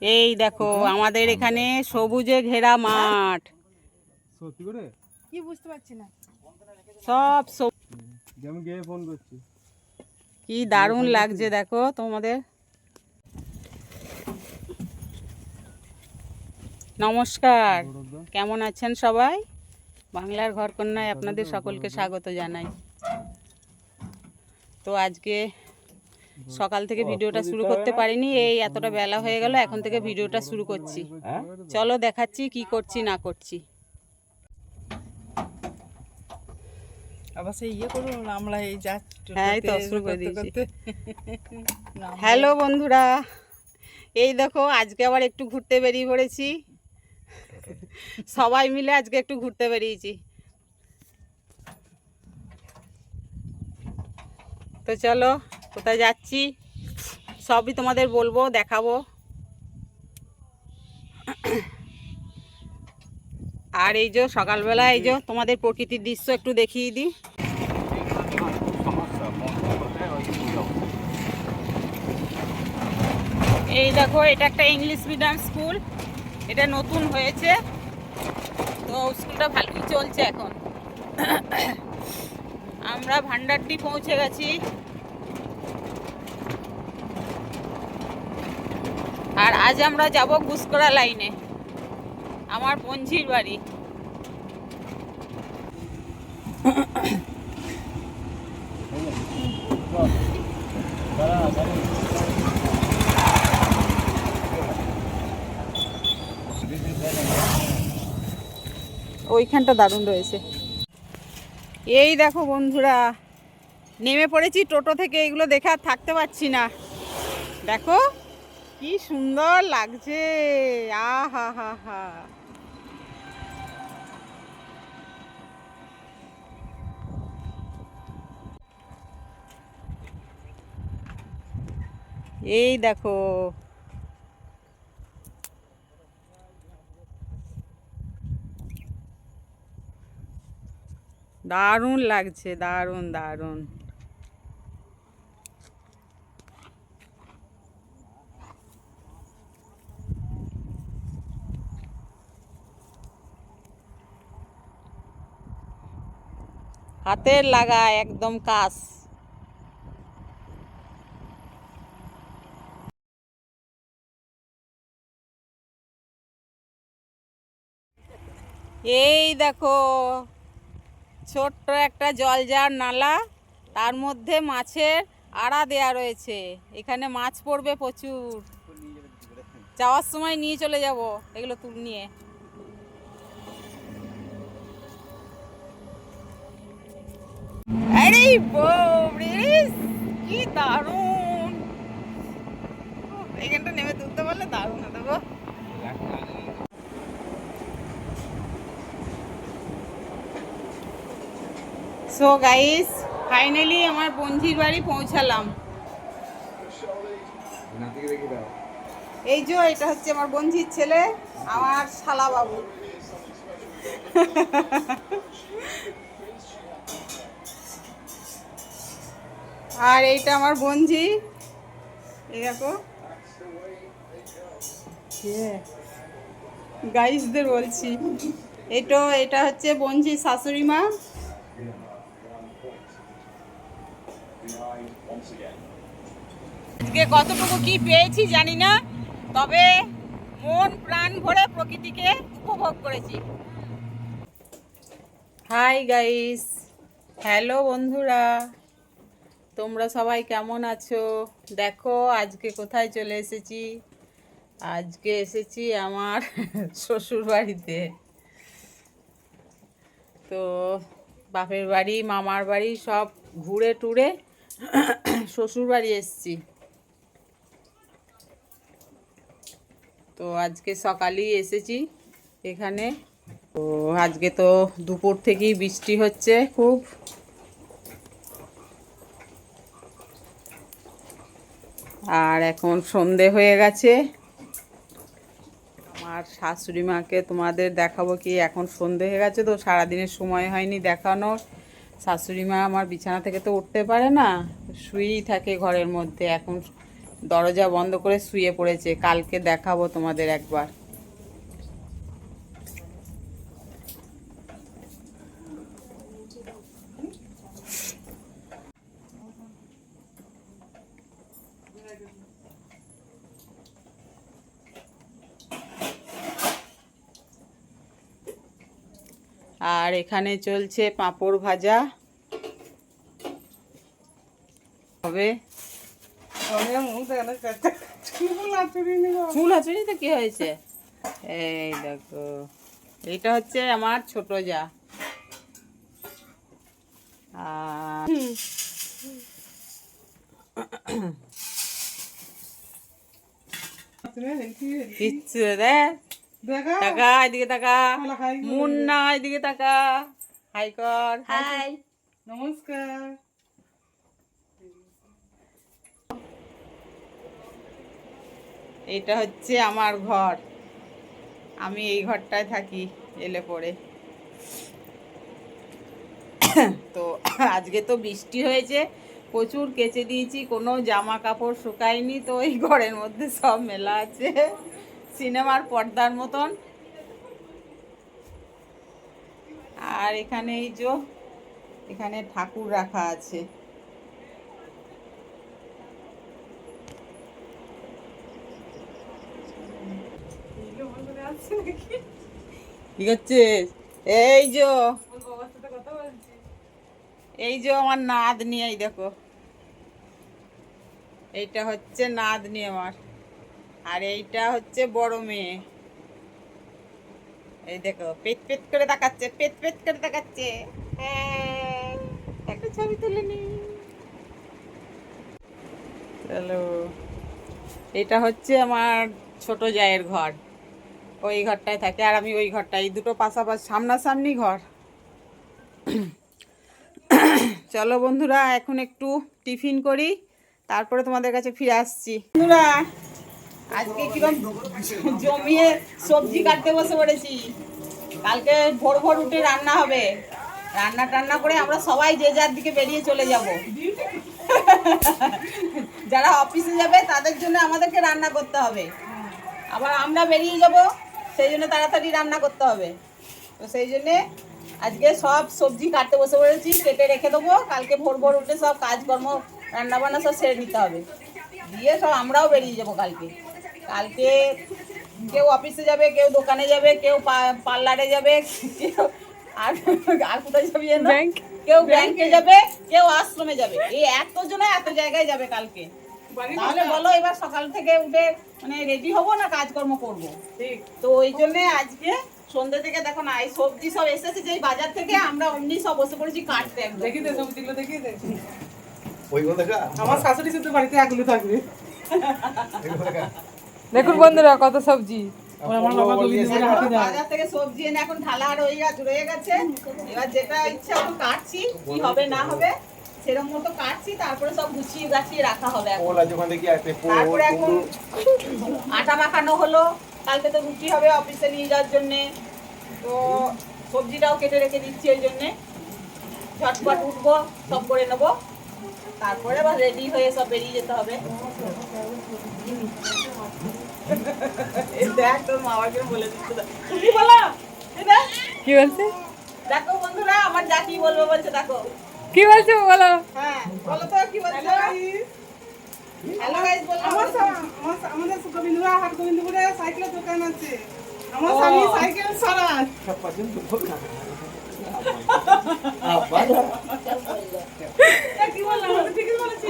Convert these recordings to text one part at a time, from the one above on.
এই দেখো আমাদের এখানে সবুজে ঘেরা মাঠ। সত্যি করে? কি বুঝতে পারছি না। সব সব- যেমন গিয়ে ফোন করছি। কি দারুণ লাগছে দেখো তোমাদের। নমস্কার। কেমন আছেন সবাই? বাংলার ঘর কন্যায় আপনাদের সকলকে স্বাগত জানাই। তো আজকে সকাল থেকে ভিডিওটা শুরু করতে পারিনি এই এতটা বেলা হয়ে গেল এখন থেকে ভিডিওটা শুরু করছি। চলো দেখাচ্ছি কি করছি না করছি। ইয়ে হ্যাঁ, হ্যালো বন্ধুরা এই দেখো আজকে আবার একটু ঘুরতে বেরিয়ে পড়েছি। সবাই মিলে আজকে একটু ঘুরতে বেরিয়েছি। তো চলো, কোথায় যাচ্ছি? সবই তোমাদের বলব, দেখাবো। আর এই যে সকালবেলা, এই যে তোমাদের প্রকৃতির দৃশ্য একটু দেখিয়ে দিই। এই দেখো, এটা একটা ইংলিশ মিডিয়াম স্কুল। এটা নতুন হয়েছে। তো স্কুলটা ভালোই চলছে এখন। আমরা ভান্ডারটি পৌঁছে গেছি। আর আজ আমরা যাব গুসকরা লাইনে, আমার পঞ্জির বাড়ি। ওইখানটা দারুণ রয়েছে। এই দেখো বন্ধুরা, নেমে পড়েছি টোটো থেকে, এগুলো দেখে আর থাকতে পারছি না। দেখো, কি সুন্দর লাগছে। আহা, হা হা। এই দেখো দারুণ লাগছে দারুণ দারুণ। হাতের লাগা একদম কাজ এই দেখো ছোট্ট একটা জলজার নালা, তার মধ্যে মাছের আড়া দেয়া রয়েছে। এখানে মাছ পড়বে প্রচুর। যাওয়ার সময় নিয়ে চলে যাব এগুলো তুল নিয়ে। কি দারুণ। এখানটা নেমে তুলতে পারলে দারুণ হতো সো গাইস ফাইনালি আমার বঞ্জির বাড়ি পৌঁছালাম। এই যে, এটা হচ্ছে আমার বঞ্জির ছেলে, আমার শালা বাবু আর এইটা আমার বঞ্জি এই দেখো। গাইসদের বলছি। এটা এটা হচ্ছে বঞ্জি শাশুড়ি মা। আজকে কতটুকু কি পেয়েছি জানি না, তবে মন প্রাণ ভরে প্রকৃতিকে উপভোগ করেছি। হাই গাইস হ্যালো বন্ধুরা, তোমরা সবাই কেমন আছো? দেখো আজকে কোথায় চলে এসেছি। আজকে এসেছি আমার শ্বশুর বাড়িতে। তো বাপের বাড়ি, মামার বাড়ি সব ঘুরে টুরে শ্বশুর বাড়ি এসেছি। তো আজকে সকালেই এসেছি এখানে। তো আজকে তো দুপুর থেকেই বৃষ্টি হচ্ছে খুব। আর এখন সন্ধে হয়ে গেছে। আমার শাশুড়ি মাকে তোমাদের দেখাবো কি এখন সন্ধে হয়ে গেছে তো সারাদিনের সময় হয়নি দেখানোর। শাশুড়ি মা আমার বিছানা থেকে তো উঠতে পারে না, শুয়েই থাকে ঘরের মধ্যে। এখন দরজা বন্ধ করে শুয়ে পড়েছে। কালকে দেখাবো তোমাদের একবার। আর এখানে চলছে পাঁপড় ভাজা। হবে চুল কি হয়েছে? এই দেখো এটা হচ্ছে আমার ছোট যা। আর কিচ্ছু দেখ। টাকা এদিকে টাকা মুন্না এদিকে টাকা হাই কর। হাই। নমস্কার। এটা হচ্ছে আমার ঘর। আমি এই ঘরটায় থাকি এলে পরে। তো আজকে তো বৃষ্টি হয়েছে প্রচুর কেচে দিয়েছি কোনো জামা কাপড় শুকায়নি তো এই ঘরের মধ্যে সব মেলা আছে। সিনেমার পর্দার মতন। আর এখানে এই যে, এখানে ঠাকুর রাখা আছে। কি করছিস এই যে এই যে আমার নাদ নিয়ে দেখো। এইটা হচ্ছে নাদ নিয়ে আমার। আর এইটা হচ্ছে বড় মেয়ে। এই দেখো পেট পেট করে তাকাচ্ছে পেট পেট করে তাকাচ্ছে। হ্যাঁ, একটা ছবি তুলে নি। চলো এটা হচ্ছে আমার ছোট জায়ের ঘর। ওই ঘরটায় থাকে আর আমি ওই ঘরটায় এই দুটো পাশাপাশি সামনাসামনি ঘর। চলো বন্ধুরা এখন একটু টিফিন করি তারপরে তোমাদের কাছে ফিরে আসছি। বন্ধুরা আজকে কিরম জমিয়ে সবজি কাটতে বসে পড়েছি। কালকে ভোর ভোর উঠে রান্না হবে। রান্না টান্না করে আমরা সবাই যে যার দিকে বেরিয়ে চলে যাব। যারা অফিসে যাবে, তাদের জন্য আমাদেরকে রান্না করতে হবে। আবার আমরা বেরিয়ে যাব, সেই জন্য তাড়াতাড়ি রান্না করতে হবে। তো সেই জন্যে আজকে সব সবজি কাটতে বসে পড়েছি, কেটে রেখে দেবো। কালকে ভোর ভোর উঠে সব কাজকর্ম রান্না বান্না সব সেরে নিতে হবে। দিয়ে সব আমরাও বেরিয়ে যাব কালকে। কালকে কেউ অফিসে যাবে কেউ দোকানে যাবে কেউ পা- পার্লারে যাবে কেউ আর আর কোথায় যাবি? কেউ ব্যাংকে যাবে কেউ আশ্রমে যাবে। এই এত জনে এত জায়গায় যাবে কালকে। তাহলে বলো এবার সকাল থেকে উঠে মানে রেডি হব না কাজকর্ম করব? তো ওই জন্য আজকে সন্ধ্যে থেকে দেখো না এই সবজি সব এসেছে যে বাজার থেকে আমরা অমনি সব বসে পড়েছি কাটতে একদম। দেখি দে সবজিগুলো দেখি দে। ওইগুলো দেখা? আমার শাশুড়ি শুধু বাড়িতে এগুলো থাকবে। দেখুন বন্ধুরা কত সবজি। ওরা আমার বাবা গোবিন্দ করে হাতে দেয়। বাজার থেকে সবজি এনে এখন ঢালা রয়ে গেছে রয়ে গেছে। এবার যেটা ইচ্ছা এখন কাটছি কি হবে না হবে সেরকম মতো কাটছি তারপরে সব গুছিয়ে গাছিয়ে রাখা হবে তারপরে এখন আটা মাখানো হলো কালকে তো রুটি হবে অফিসে নিয়ে যাওয়ার জন্যে। তো সবজিটাও কেটে রেখে দিচ্ছি ওই জন্যে। ঝটপট উঠবো সব করে নেব। তারপরে আবার রেডি হয়ে সব বেরিয়ে যেতে হবে। দেখ তোর মামাকে বলে দিচ্ছে তুমি কি বলো? কি বলছে? দেখো বন্ধুরা আমার যা কি বলব বলছে দেখো। কি বলছে বলো? হ্যাঁ বলো তো কি বলছো? হ্যালো গাইস বলো। আমার আমাদের গোবিন্দপুরে হাট গোবিন্দপুরে সাইকেলের দোকান আছে। আমার স্বামী সাইকেল সারায় কি বললাম? ঠিকই বলেছি।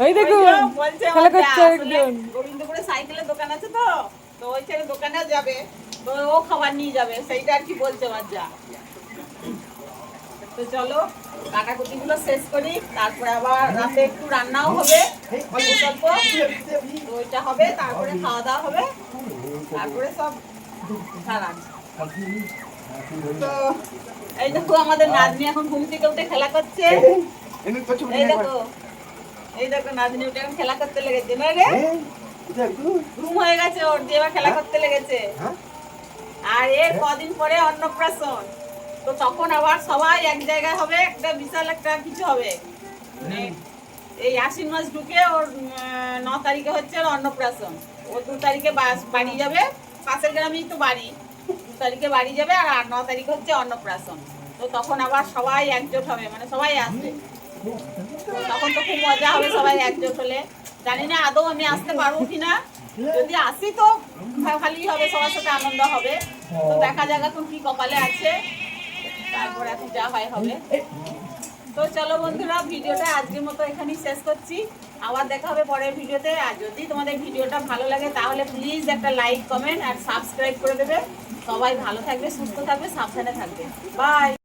ওই দেখুন বলছে খেলা করছে একজন। গোবিন্দপুরে সাইকেলের দোকান আছে তো তো ওই ছেলে দোকানে যাবে তো ও খাবার নিয়ে যাবে সেইটা আর কি বলছে তো চলো কাটাকুটি গুলো শেষ করি তারপরে আবার রাতে একটু রান্নাও হবে অল্প স্বল্প। তো ওইটা হবে তারপরে খাওয়া দাওয়া হবে তারপরে সব সারা তো এই দেখো আমাদের নাতনি এখন ঘুম থেকে উঠে খেলা করছে। এই দেখো এই দেখো নাতনি উঠে খেলা করতে লেগেছে না রে? ঘুম হয়ে গেছে ওর দিয়ে খেলা করতে লেগেছে। আর এর কদিন পরে অন্নপ্রাশন। তো তখন আবার সবাই এক জায়গায় হবে একটা বিশাল একটা কিছু হবে। মানে এই আশ্বিন মাস ঢুকে ওর ন তারিখে হচ্ছে অন্নপ্রাশন। ও দু তারিখে বাড়ি যাবে। পাশের গ্রামেই তো বাড়ি। দু তারিখে বাড়ি যাবে আর ন তারিখে হচ্ছে অন্নপ্রাশন। তো তখন আবার সবাই একজোট হবে মানে সবাই আসবে। তখন তো খুব মজা হবে সবাই একজোট হলে। জানি না আদৌ আমি আসতে পারব কিনা। যদি আসি তো ভালোই হবে, সবার সাথে আনন্দ হবে। তো দেখা যাক এখন কি কপালে আছে। তারপর এখন যা হয় হবে। তো চলো বন্ধুরা, ভিডিওটা আজকের মতো এখানেই শেষ করছি। আবার দেখা হবে পরের ভিডিওতে। আর যদি তোমাদের ভিডিওটা ভালো লাগে, তাহলে প্লিজ একটা লাইক কমেন্ট আর সাবস্ক্রাইব করে দেবে। সবাই ভালো থাকবে, সুস্থ থাকবে, সাবধানে থাকবে। বাই